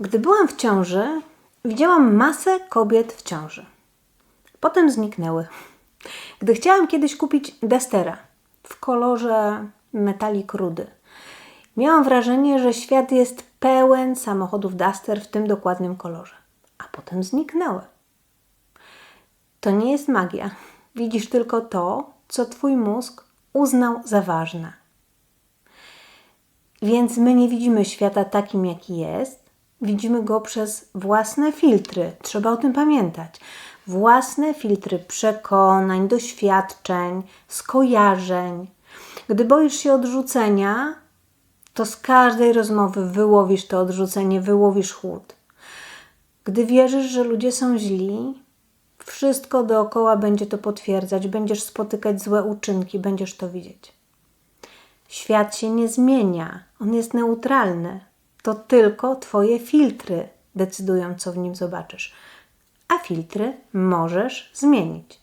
Gdy byłam w ciąży, widziałam masę kobiet w ciąży. Potem zniknęły. Gdy chciałam kiedyś kupić Destera w kolorze metalik rudy, miałam wrażenie, że świat jest pełen samochodów Duster w tym dokładnym kolorze. A potem zniknęły. To nie jest magia. Widzisz tylko to, co twój mózg uznał za ważne. Więc my nie widzimy świata takim, jaki jest. Widzimy go przez własne filtry. Trzeba o tym pamiętać. Własne filtry przekonań, doświadczeń, skojarzeń. Gdy boisz się odrzucenia, to z każdej rozmowy wyłowisz to odrzucenie, wyłowisz chłód. Gdy wierzysz, że ludzie są źli, wszystko dookoła będzie to potwierdzać, będziesz spotykać złe uczynki, będziesz to widzieć. Świat się nie zmienia, on jest neutralny. To tylko Twoje filtry decydują, co w nim zobaczysz. A filtry możesz zmienić.